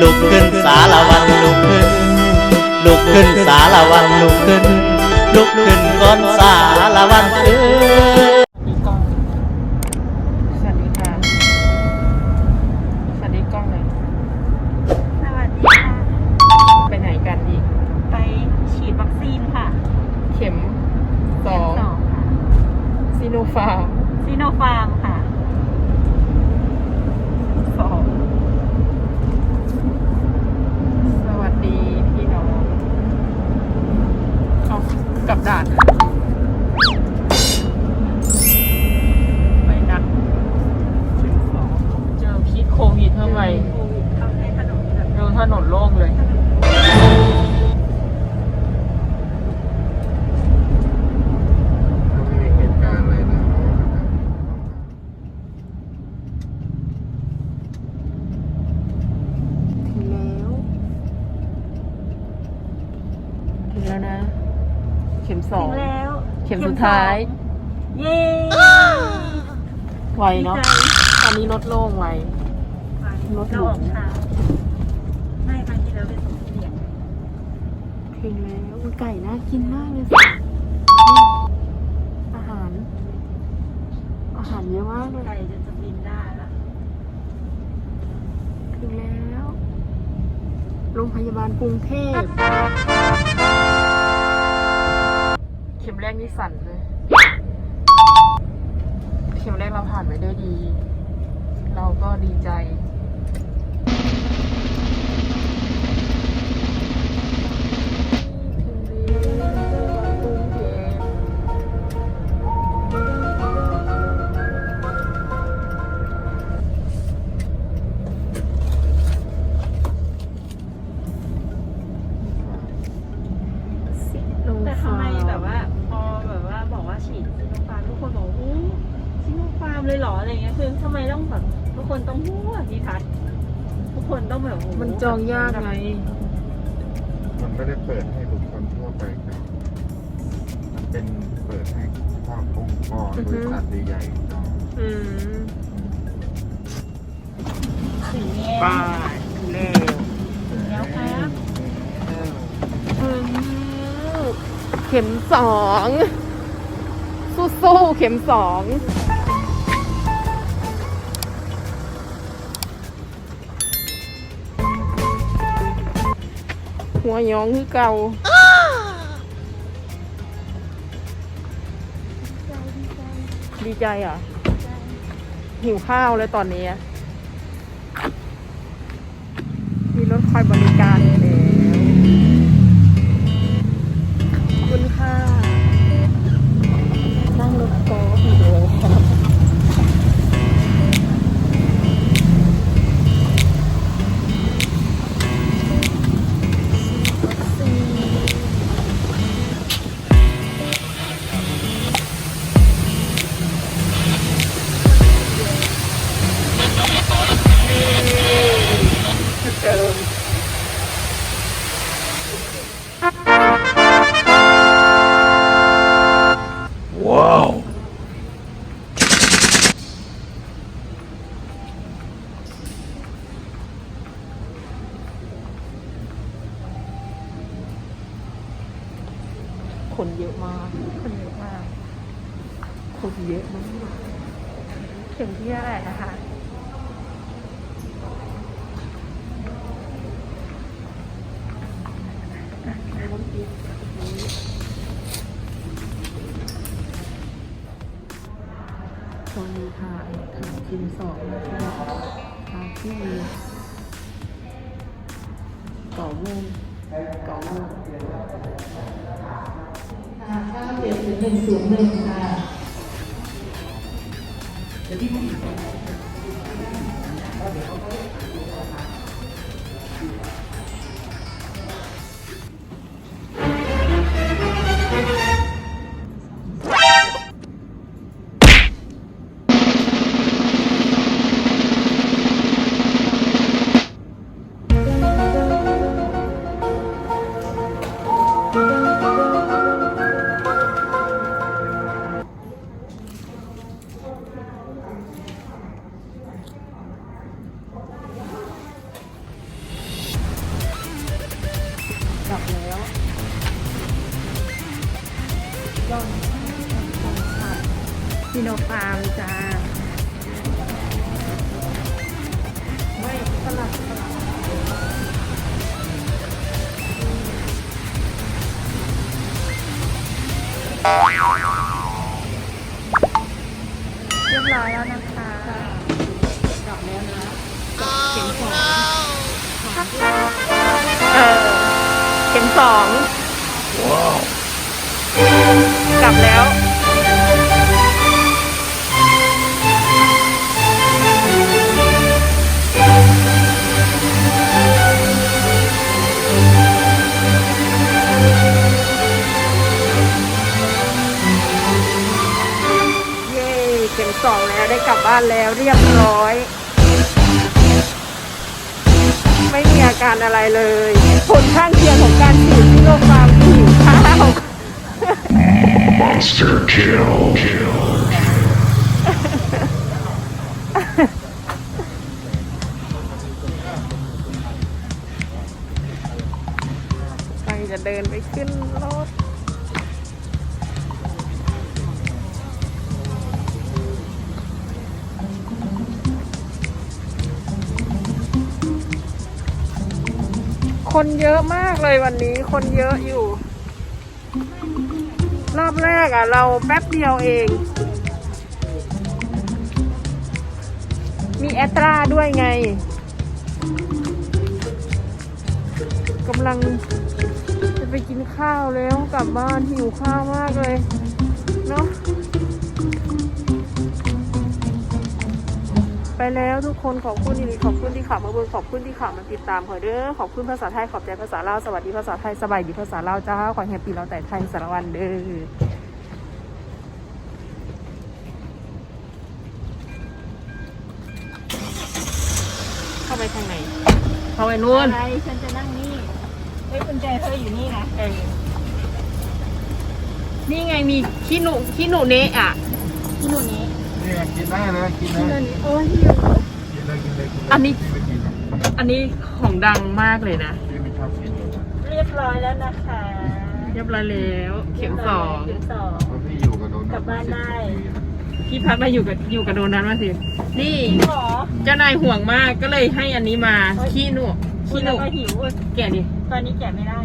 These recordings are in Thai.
ลุกขึ้นสารวันลุกขึ้น ลุกขึ้นสารวันลุกขึ้น ลุกขึ้นก่อนสารวันเอ้ย มีกล้อง สวัสดีค่ะ สวัสดีกล้องเลย สวัสดีค่ะ ไปไหนกันอีก ไปฉีดวัคซีนค่ะ เข็มสอง สองค่ะ ซีโนฟาร์ม ซีโนฟาร์มค่ะ สองสวัสดีพี่น้องเอา กับด่าน ท้าย เย้ไวเนาะ ตอนนี้รถโล่งไว รถหลวงเราออกช้าไม่ครั้งที่แล้วเป็นสมเด็จถึงแล้วอุ๊ยไก่น่ากินมากเลยสิอาหาร อาหารเยอะมากเลย ไก่จะจะบินได้ละถึงแล้ว โรงพยาบาลกรุงเทพ แรกนี่สั่นเลยเข็มแรกเราผ่านไปด้วยดี เราก็ดีใจ ออะไรเงี้ยคือทำไมต้องแบบทุกคนต้องพูดนิทัศน์ทุกคนต้องแบบโโหมันจองยากไง มันไม่ได้เปิดให้บุคคลทั่วไปครับมันเป็นเปิดให้ภาคองค์กรอือบฮึ ริษัทใหญ่ๆจองอืมถึงแล้วป้ายเร็วถึงแล้วครับถึงเข็มสองสู้ๆเข็มสอง หัวยองคือเก่าดีใจอะหิวข้าวเลยตอนนี้ มีรถคอยบริการ เดิมคนเยอะมาก คนเยอะมาก คนเยอะมาก เข็มที่เท่าไหร่นะคะ ตอนนี้ถ่ายถ่ายคิมสองนะคะถ่ายที่เก่าโมงเก่าโมงเจ็ดหนึ่งศูนย์หนึ่งค่ะ เรียบร้อยแล้วนะคะกลับแล้วนะเข็มสองเออเข็มสองกลับแล้ว บ้านแล้วเรียบร้อย ไม่มีอาการอะไรเลย ผลข้างเคียงของการฉีดที่โรงพยาบาลผิวข้าว Monster kill. Kill. คนเยอะมากเลยวันนี้ คนเยอะอยู่ รอบแรกอะ เราแป๊บเดียวเอง มีแอตราด้วยไงกำลังจะไปกินข้าวแล้วกลับบ้านหิวข้าวมากเลย เนาะ ไปแล้วทุกคนขอบคุณอีหลีขอบคุณที่เขับมาเบิ่งขอบคุณที่เขับมาติดตามขอเด้อขอบคุณภาษาไทยขอบใจภาษาลาวสวัสดีภาษาไทยสบายดีภาษาลาวจ้าขอแฮปปี้เราแต่ไทยสารวันเด้อเข้าไปทางไหน เข้าไปนู่นอะไรฉันจะนั่งนี่ เฮ้ยกุญแจเธออยู่นี่นะเออนี่ไงมีขี้หนูขี้หนูเนะอะที่นู่นนี้ นี่กินได้เลยกินเลยอันนี้โอ้ยหิวกินเลยกินเลยกินเลยอันนี้ไม่กินหรอกอันนี้ของดังมากเลยนะพี่ไม่ชอบกินเลยนะเรียบร้อยแล้วนะคะเรียบร้อยแล้วเข็มสองเข็มสองเพราะพี่อยู่กับโดนกลับบ้านได้พี่พัดมาอยู่กับอยู่กับโดนัทมาสิ นี่หรอเจ้านายห่วงมากก็เลยให้อันนี้มาขี้หนูคุขี้ณหแล้นูวก็หิวอุ๊ยแกะดิตอนนี้แกะไม่ได้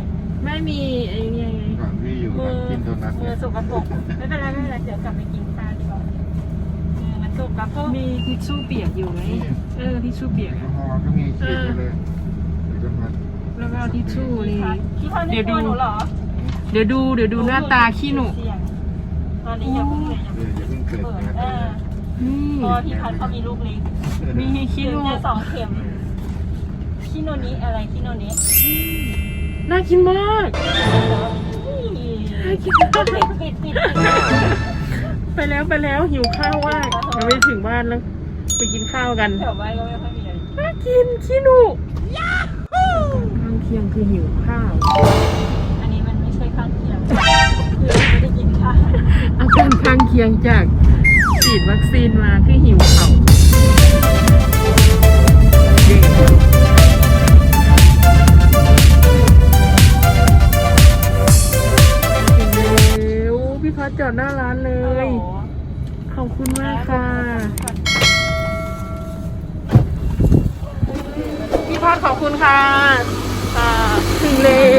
ไม่มีไอ้นี่ไงก่อนพี่อยู่มืนะอกินโดนัทมืเนี่อยสกปรกไม่เป็นไรไม่เป็นไรเดี๋ยวกลับไปกินข้าวดีกว่า มือมันสกปรกมีทิชชู่เปียกอยู่ไหมเออทิชชู่เปียกแอลกอะอฮอล์ก็มีฉีดไปเลยเดี๋ยวจะมาแล้วก็ทิชชู่นี่ พี่พันเดี๋นี่ยวดู กลัวหนูเหรอเดี๋ยวดูเดี๋ยวดูหน้าตาขี้หนูเสี่ยงตอนนี้อย่าเพิ่งเลยอย่าเอเพิ่งออย่าเพิ่งเกิดเปิดนะเออนี่เพราะว่าพี่พันเขามีลูกเล็กมีขี้หนูเข็มสองเข็มคิโนนี้อะไรคิโนนี้น่ากินมากปิดปิดปิดปิด ไปแล้วไปแล้วหิวข้าวว่ากยังไม่ถึงบ้านแล้ว ไปกินข้าวกันแถวบ้านก็ไม่ค่อยมีอะไรน่ากินขี้หนูข้างเคียงคือหิวข้าว อันนี้มันไม่ใช่ข้างเคียงคือไม่ได้กินข้าวอาการข้างเคียงจากฉีดวัคซีนมาคือหิวเขาเย้ พี่พัดจอดหน้าร้านเลย ขอบคุณมากค่ะ พี่พัดขอบคุณค่ะอ่าถึงแล้